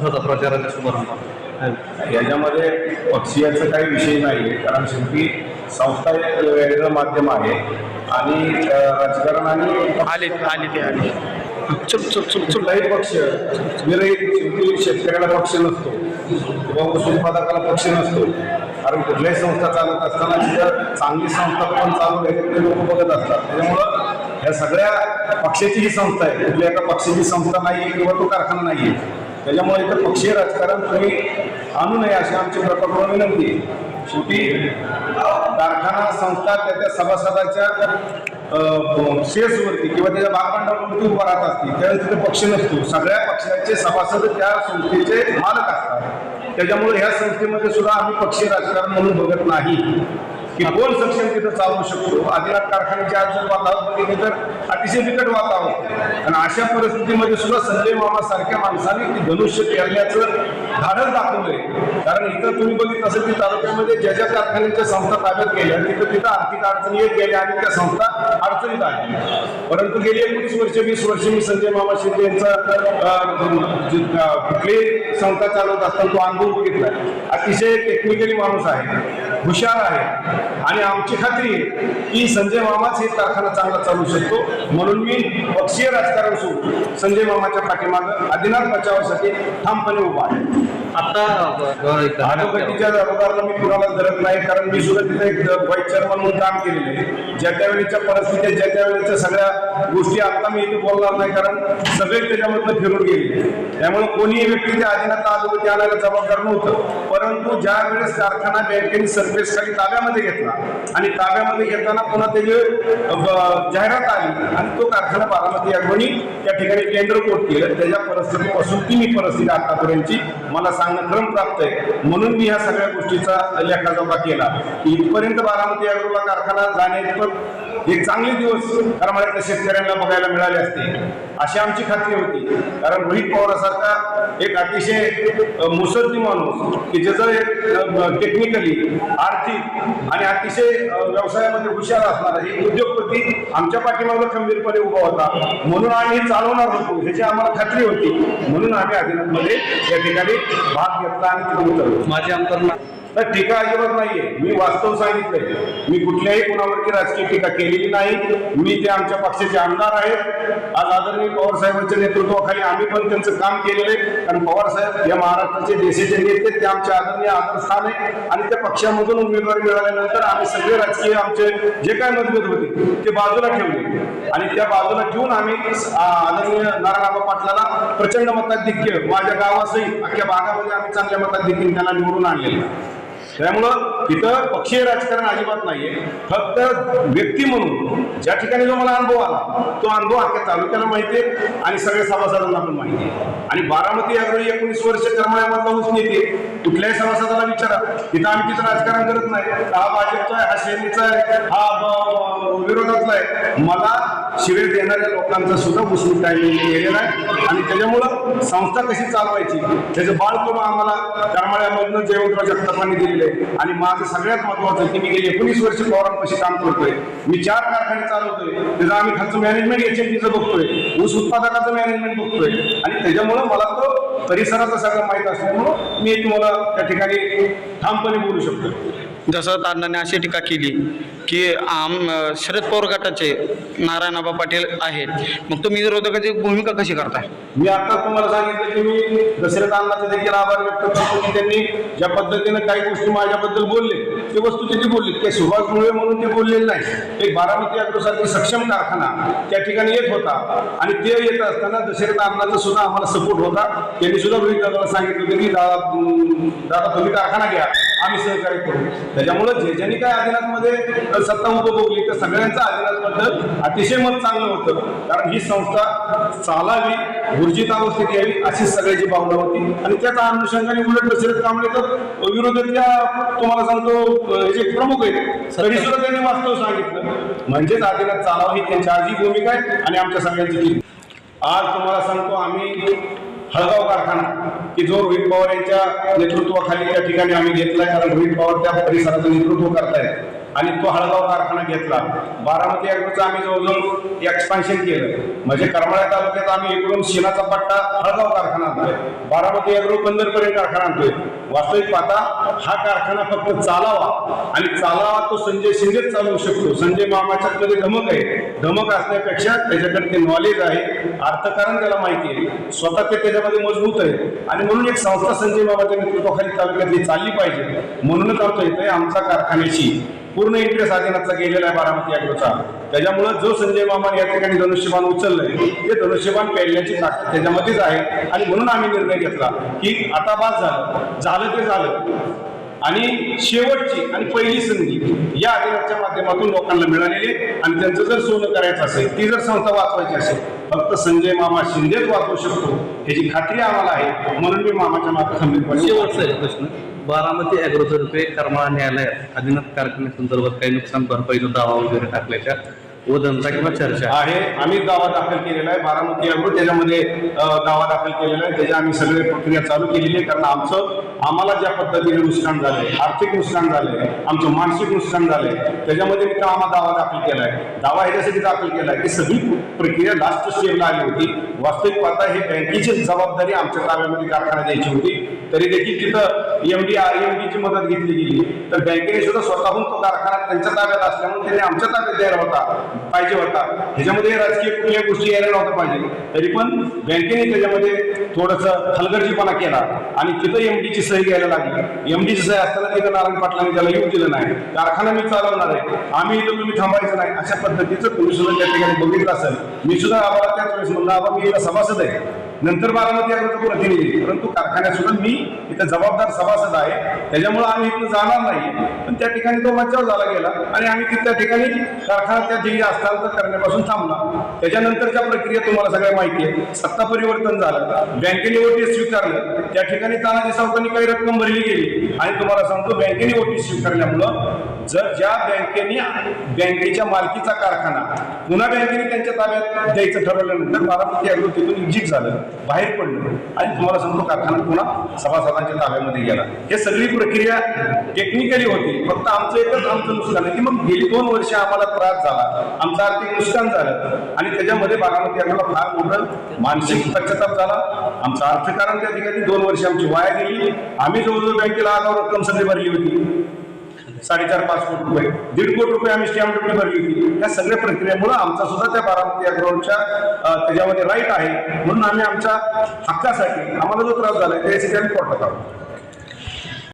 होता प्रचाराच्या शुभारंभ याच्यामध्ये पक्षीयाचा काही विषय नाही आहे कारण शेवटी संस्था एक वेगळं माध्यम आहे आणि राजकारण आणि आले आले ते आले. चल चल चल चल. कुठलाही पक्ष विरहित शेवटी शेतकऱ्याला पक्ष नसतो. किंवा ऊस उत्पादकाला पक्ष नसतो. कारण कुठल्याही संस्था चालत असताना तिथं चांगली संस्था पण चालू आहे ते लोक बघत असतात. त्याच्यामुळं या सगळ्या पक्षाची ही संस्था आहे. कुठल्या एका पक्षाची संस्था नाही किंवा तो कारखाना नाही आहे त्याच्यामुळे इथं पक्षीय राजकारण तुम्ही आणू नये अशी आमची प्रकल्प विनंती आहे. शेवटी कारखाना संस्था त्या त्या सभासदाच्या शेअर्सवरती किंवा त्याच्या भागभांडावरती उभा राहत असतील त्यावेळेस तिथे पक्ष नसतो. सगळ्या पक्षाचे सभासद त्या संस्थेचे मालक असतात. त्याच्यामुळे ह्या संस्थेमध्ये सुद्धा आम्ही पक्षीय राजकारण म्हणून बघत नाही. की दोन सक्षम तिथं चालवू शकतो. आदिनाथ कारखान्याच्या आज जर वातावरण तर अतिशय बिकट वातावरण. आणि अशा परिस्थितीमध्ये सुद्धा संजय मामा सारख्या माणसाने ती धनुष्य पेरण्याचं धाडस दाखवलंय. कारण इथं तुम्ही बघितलं असेल की तालुक्यामध्ये ज्या ज्या कारखान्यांच्या संस्था ताब्यात गेल्या तिथं तिथं आर्थिक अडचणी येत गेल्या आणि त्या संस्था अडचणीत आल्या. परंतु गेली एकोणीस वर्ष वीस वर्ष मी संजय मामा शिंदे यांचा कुठली संस्था चालवत असताना तो अनुभव बघितला अतिशय टेक्निकली माणूस आहे. हुशार आहे. आणि आमची खात्री आहे की संजय मामाच हे कारखाना चांगला चालू शकतो. म्हणून मी पक्षीय राजकारण सोडून संजय मामाच्या पाठीमागं आदिनाथ बचावासाठी ठामपणे उभा आहे. आता मी कुणाला धरत नाही कारण मी सुद्धा तिथे एक व्हाईस चेअरमन म्हणून काम केलेलं आहे. ज्या त्या वेळेच्या परिस्थितीत ज्या त्या वेळेच्या सगळ्या गोष्टी आता मी इथे बोलणार नाही कारण सगळे त्याच्यामधनं फिरून गेले. त्यामुळे कोणीही व्यक्ती त्या आदिनाथ आजोबा आणायला जबाबदार नव्हतं. परंतु ज्या वेळेस कारखाना बँकेने सरफेस खाली ताब्यामध्ये घेतला. आणि ताब्यामध्ये घेताना पुन्हा त्याची जाहिरात आली. आणि तो कारखाना बारामती अग्रणी त्या ठिकाणी केंद्र कोट केलं. त्याच्या परिस्थितीपासून ती मी परिस्थिती आतापर्यंतची मला सांगणं क्रम प्राप्त आहे. म्हणून मी ह्या सगळ्या गोष्टीचा लेखाजोखा केला. की इथपर्यंत बारामती अग्रोला कारखाना जाण्याइतपत एक चांगले दिवस करमाळ्यातल्या शेतकऱ्यांना बघायला मिळाले असते. अशी आमची खात्री होती. कारण रोहित पवारासारखा एक अतिशय मुसद्दी माणूस की ज्याचं एक टेक्निकली आर्थिक आणि अतिशय व्यवसायामध्ये हुशार असणारा एक उद्योगपती आमच्या पाठीमागं खंबीरपणे उभा होता. म्हणून आम्ही चालवणार होतो. ह्याची आम्हाला खात्री होती. म्हणून आम्ही आदिनाथमध्ये या ठिकाणी भाग घेतला आणि तिथे उतरलो. माझे आमदार तर टीका अजिबात नाहीये. मी वास्तव सांगितलंय. मी कुठल्याही कोणावरती राजकीय टीका केलेली नाही. मी ते आमच्या पक्षाचे आमदार आहेत. आज आदरणीय पवार साहेबांच्या नेतृत्वाखाली आम्ही पण त्यांचं काम केलेलं आहे. कारण पवार साहेब या महाराष्ट्राचे देशाचे नेते ते आमचे आदरणीय आदरस्थान आहे. आणि त्या पक्षामधून उमेदवारी मिळाल्यानंतर आम्ही सगळे राजकीय आमचे जे काय मतभेद होते ते बाजूला ठेवले. आणि त्या बाजूला ठेवून आम्ही आदरणीय नारायणबाबा पाटलाला प्रचंड मताधिक्य माझ्या गावासही अख्ख्या भागामध्ये आम्ही चांगल्या मताधिक्य त्यांना निवडून आणलेलं आहे. तिथं पक्षीय राजकारण अजिबात नाहीये. फक्त व्यक्ती म्हणून ज्या ठिकाणी जो मला अनुभव आला तो अनुभव अख्ख्या तालुक्याला माहिती आहे आणि सगळ्या सभासदांना पण माहिती आहे. आणि बारामती यावेळी एकोणीस वर्ष करमाळ्यामधला ऊस नेते कुठल्याही सभासदाला विचारा तिथं आम्ही तिथं राजकारण करत नाही. हा भाजपचा आहे हा सेनेचा आहे हा विरोधातला आहे. मला शिवेर देणाऱ्या लोकांचा सुद्धा उसळून टायमिंग केलेला आहे. आणि त्याच्यामुळं संस्था कशी चालवायची त्याचं बाळ करून आम्हाला करमाळ्यामधनं जयवंतराव जगतापांनी दिलेलं आहे. आणि माझं सगळ्यात महत्वाचं की मी गेली एकोणीस वर्ष पवारांपाशी काम करतोय. मी चार कारखाने चालवतोय. त्याचं आम्ही खालचं मॅनेजमेंट एच बघतोय. ऊस उत्पादकाचं मॅनेजमेंट बघतोय. आणि त्याच्यामुळं मला तो परिसराचं सगळं माहीत असल्यामुळं मी तुम्हाला त्या ठिकाणी ठामपणे बोलू शकतो. जसं अण्णांनी अशी टीका केली की आम शरद पवार गटाचे नारायणबा पाटील आहेत. मग तुम्ही विरोधकाची भूमिका कशी करताय? मी आता तुम्हाला सांगितलं की मी दशरथ अण्णाचे देखील आभार व्यक्त करतो की त्यांनी ज्या पद्धतीने काही गोष्टी माझ्याबद्दल बोलले ते वस्तू वस्तुस्थिती बोलली. ते सुभाष मुळे म्हणून ते बोललेले नाही एक बारामती अग्रोसारखी सक्षम कारखाना त्या ठिकाणी येत होता आणि ते येत असताना दशरथ अण्णाचा सुद्धा आम्हाला सपोर्ट होता. त्यांनी सुद्धा विविध सांगितलं होतं की दादा दादा तुम्ही कारखाना घ्या. आम्ही सहकार्य करू. त्याच्यामुळं जे ज्यांनी काय आदिनाथमध्ये सत्ता उपभोगली तर सगळ्यांचं आदिनाथबद्दल अतिशय मत चांगलं होतं. कारण ही संस्था चालावी ऊर्जित अवस्थेत यावी अशी सगळ्याची भावना होती. आणि त्याच अनुषंगाने उलट दशरथ कांबळे तर विरोधातल्या तुम्हाला सांगतो जे प्रमुख आहेत तरी सुद्धा त्यांनी वास्तव सांगितलं. म्हणजेच आदिनाथ चालावं ही त्यांची आजही भूमिका आहे आणि आमच्या सगळ्यांची आज तुम्हाला सांगतो आम्ही हळगाव कारखाना की जो रोहित पवार यांच्या नेतृत्वाखाली त्या ठिकाणी आम्ही घेतलाय कारण रोहित पवार त्या परिसराचं नेतृत्व करतायत. आणि तो हळगाव कारखाना घेतला. बारामती ॲग्रोचं आम्ही जवळजवळ एक्सपान्शन केलं. म्हणजे करमाळ्या तालुक्यात आम्ही इकडून शिनाचा पट्टा हळगाव कारखाना आणतोय. बारामती ॲग्रो बंदरपर्यंत कारखाना आणतोय. वास्तविक पाहता हा कारखाना फक्त चालावा आणि चालावा तो संजय शिंदेच चालवू शकतो. संजय मामाच्यामध्ये धमक आहे. धमक असण्यापेक्षा त्याच्याकडे ते नॉलेज आहे. अर्थकारण त्याला माहिती आहे. स्वतः ते त्याच्यामध्ये मजबूत आहे. आणि म्हणून एक संस्था संजय बाबाच्या नेतृत्वाखाली तालुक्यातली चालली पाहिजे. म्हणूनच आमचं येतोय आमचा कारखान्याची. पूर्ण इंटरेस्ट आदिनाथचा गेलेला आहे बारामती अॅग्रोचा त्याच्यामुळं जो संजय मामान या ठिकाणी धनुष्यबाण उचललंय ते धनुष्यबाण पेरण्याची ताकद त्याच्यामध्येच आहे. आणि म्हणून आम्ही निर्णय घेतला की आता बास झालं झालं ते झालं. आणि शेवटची आणि पहिली संधी या अधिराच्या माध्यमातून लोकांना मिळालेली आणि त्यांचं जर सोनं करायचं असेल ती जर संस्था वाचवायची असेल फक्त संजय मामा शिंदेच वाचवू शकतो ह्याची खात्री आम्हाला आहे. म्हणून मी मामाच्या मागे खंबीरपणे शेवटचा प्रश्न. बारामती ॲग्रोतर्फे करमाळा न्यायालयात आदिनाथ कारखान्यासंदर्भात काही नुकसान भरपाईचा दावा वगैरे टाकल्याच्या वदंता किंवा चर्चा. आहे. आम्ही दावा दाखल केलेला आहे. बारामती अग्रो त्याच्यामध्ये दावा दाखल केलेला आहे. त्याच्या आम्ही सगळे प्रक्रिया चालू केलेली आहे. कारण आमचं आम्हाला ज्या पद्धतीने नुकसान झालंय आर्थिक नुकसान झालंय आमचं मानसिक नुकसान झालंय त्याच्यामध्ये मी आम्हाला दावा दाखल केला आहे दावा ह्याच्यासाठी दाखल केला आहे की सगळी प्रक्रिया लास्ट स्टेजला आली होती. वास्तविक पाहता ही बँकेची जबाबदारी आमच्या ताब्यामध्ये कारखाना द्यायची होती. तरी देखील तिथं एम डी आर एम मदत घेतली गेली. तर बँकेने सुद्धा स्वतःहून तो कारखाना त्यांच्या ताब्यात असल्यामुळे त्यांनी आमच्या ताब्यात द्यायला होता पाहिजे होता. ह्याच्यामध्ये राजकीय कुठल्या गोष्टी यायला नव्हत्या पाहिजे. तरी पण बँकेने त्याच्यामध्ये थोडंसं हलगर्जीपणा केला आणि तिथं एम ची सही घ्यायला लागली. एम ची सही असताना तिथं नारायण पाटलांनी त्याला येऊ दिलं नाही. कारखाना मी चालवणार आहे. आम्ही इथं तुम्ही थांबायचं नाही. अशा पद्धतीचं तुम्ही सुद्धा त्या ठिकाणी बघितलं असेल. मी सुद्धा आम्हाला त्याच वेळेस म्हणलं आबा मी सभासद आहे. नंतर बारामती अग्रचा प्रतिनिधी परंतु कारखान्यात मी इथं जबाबदार सभासद आहे. त्याच्यामुळे आम्ही इथं जाणार नाही. पण त्या ठिकाणी तो मज्जाव झाला गेला आणि आम्ही त्या ठिकाणी कारखाना त्या ठिकाणी हस्तांतर करण्यापासून थांबला त्याच्यानंतरच्या प्रक्रिया तुम्हाला सगळ्या माहिती आहे. सत्ता परिवर्तन झालं. बँकेने ओटीएस स्वीकारलं. त्या ठिकाणी तानाजी सावकांनी काही रक्कम भरली गेली. आणि तुम्हाला सांगतो बँकेने ओटी स्वीकारल्यामुळं जर ज्या बँकेने बँकेच्या मालकीचा कारखाना पुन्हा बँकेने त्यांच्या ताब्यात द्यायचं ठरवल्यानंतर बारामती अग्रो तिथून एक्झिट झालं. बाहेर पडलं. आणि तुम्हाला सांगतो कारखाना पुन्हा सभासदांच्या ताब्यामध्ये गेला. हे सगळी प्रक्रिया टेक्निकली होती. फक्त आमचं एकच आमचं नुकसान आहे की मग गेली दोन वर्ष आम्हाला त्रास झाला. आमचं आर्थिक नुकसान झालं. आणि त्याच्यामध्ये बारामती आम्हाला फार मोठं मानसिक पश्चाताप झाला. आमचं अर्थकारण त्या ठिकाणी दोन वर्ष आमची वाया गेली. आम्ही जवळजवळ बँकेला आगाऊ रक्कम सगळी भरली होती. साडेचार पाच कोटी रुपये. दीड कोटी रुपये आम्ही स्टॅम्प ड्युटी भरली होती. या सगळ्या प्रक्रियेमुळे आमचा सुद्धा त्या बारामती ग्राउंडच्या त्याच्यामध्ये राईट आहे. म्हणून आम्ही आमच्या हक्कासाठी आम्हाला जो त्रास झाला त्यासाठी आम्ही कोर्टात आहोत